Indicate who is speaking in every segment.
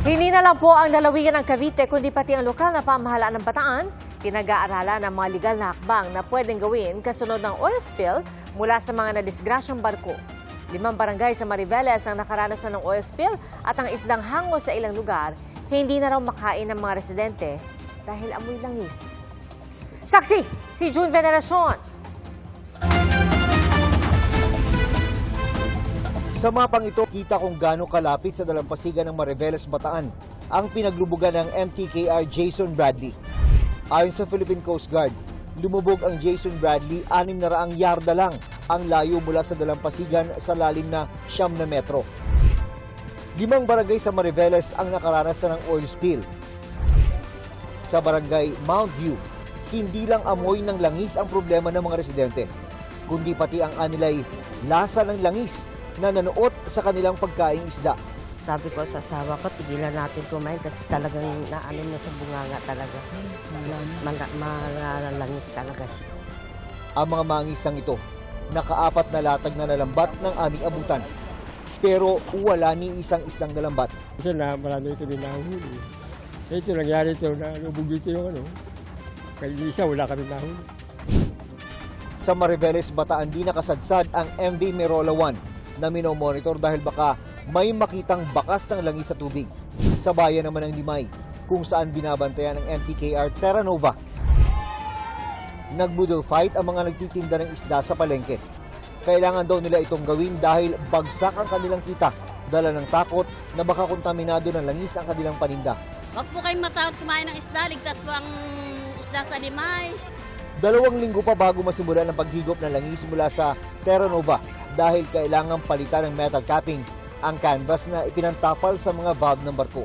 Speaker 1: Hindi na lang po ang lalawigan ng Cavite kundi pati ang lokal na pamahalaan ng Bataan, pinag-aaralan ang mga legal na hakbang na pwedeng gawin kasunod ng oil spill mula sa mga nadisgrasyang barko. Limang barangay sa Mariveles ang nakaranas na ng oil spill at ang isdang hango sa ilang lugar, hindi na raw makain ng mga residente dahil amoy langis. Saksi, si June Veneracion.
Speaker 2: Sa mapang ito, kita kung gaano kalapit sa dalampasigan ng Mariveles Bataan ang pinaglubugan ng MTKR Jason Bradley. Ayon sa Philippine Coast Guard, lumubog ang Jason Bradley 600 yarda lang ang layo mula sa dalampasigan sa lalim na siyam na metro. Limang barangay sa Mariveles ang nakaranas na ng oil spill. Sa barangay Mount View, hindi lang amoy ng langis ang problema ng mga residente, kundi pati ang anilay lasa ng langis na nanuot sa kanilang pagkaing isda.
Speaker 3: Sabi ko sa asawa ko, tigilan natin kumain kasi talagang naano na sa bunganga talaga. Mala- Malalangis talaga siya.
Speaker 2: Ang mga mangisdang ito, nakaapat na latag na nalambat ng aming abutan. Pero wala ni isang isdang nalambat.
Speaker 4: Kasi na marami kami nahuli. Ito nangyari ito na lubog dito yung ano. Kaya isa wala kami nahuli.
Speaker 2: Sa Mariveles, Bataan di nakasadsad ang MV Merola 1 na minomonitor dahil baka may makitang bakas ng langis sa tubig. Sa bayan naman ng Limay, kung saan binabantayan ng MTKR Terra Nova. Nagbudol fight ang mga nagtitinda ng isda sa palengke. Kailangan daw nila itong gawin dahil bagsak ang kanilang kita dala ng takot na baka kontaminado ng langis ang kanilang paninda.
Speaker 5: Huwag po kayong matakot kumain ng isda. Ligtas po ang isda sa limay.
Speaker 2: Dalawang linggo pa bago masimula ng paghigop ng langis mula sa Terra Nova dahil kailangang palitan ng metal capping ang canvas na ipinantapal sa mga valve ng barko.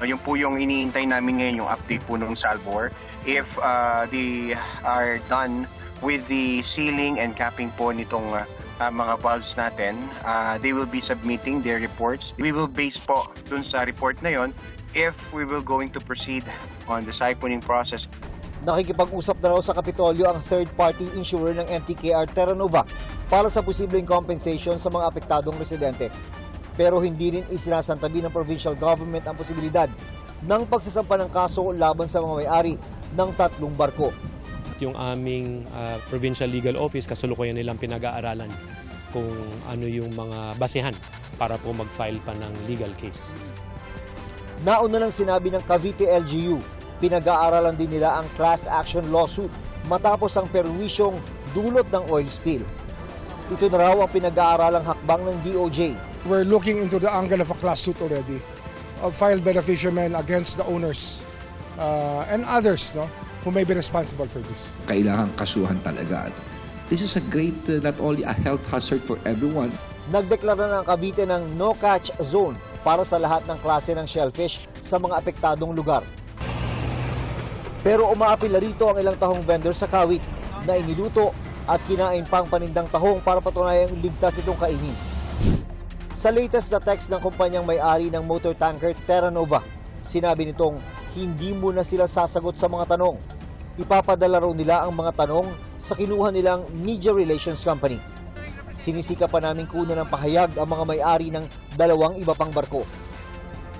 Speaker 6: Ayun po yung iniintay namin ngayon, yung update po ng Salvor. If uh, they are done with the sealing and capping po nitong uh, uh, mga valves natin, uh, they will be submitting their reports. We will base po dun sa report na yon if we will going to proceed on the siphoning process.
Speaker 2: Nakikipag-usap na raw sa Kapitolyo ang third-party insurer ng MTKR Terra Nova para sa posibleng compensation sa mga apektadong residente. Pero hindi rin isinasantabi ng provincial government ang posibilidad ng pagsasampa ng kaso laban sa mga may-ari ng tatlong barko.
Speaker 7: yung aming ah, provincial legal office kasulukuyan nilang pinag-aaralan kung ano yung mga basehan para po mag-file pa ng legal case.
Speaker 2: Nauna lang sinabi ng Cavite LGU, pinag-aaralan din nila ang class action lawsuit matapos ang perwisyong dulot ng oil spill. Ito na raw ang pinag-aaralang hakbang ng DOJ.
Speaker 8: We're looking into the angle of a class suit already, filed by the fishermen against the owners uh, and others no, who may be responsible for this.
Speaker 9: kailangan kasuhan talaga. This is a great, uh, not only a health hazard for everyone,
Speaker 2: Nagdeklara na ang Cavite ng no-catch zone para sa lahat ng klase ng shellfish sa mga apektadong lugar. Pero umaapila rito ang ilang tahong vendor sa kawit na iniluto at kinain pang panindang tahong para patunayang ligtas itong kainin. Sa latest na text ng kumpanyang may-ari ng motor tanker Terra Nova, sinabi nitong hindi muna sila sasagot sa mga tanong. Ipapadala raw nila ang mga tanong sa kinuha nilang Media Relations Company. Sinisika pa namin kunan ng pahayag ang mga may-ari ng dalawang iba pang barko.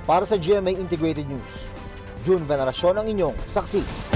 Speaker 2: Para sa GMA Integrated News, June Veneracion ang inyong saksi.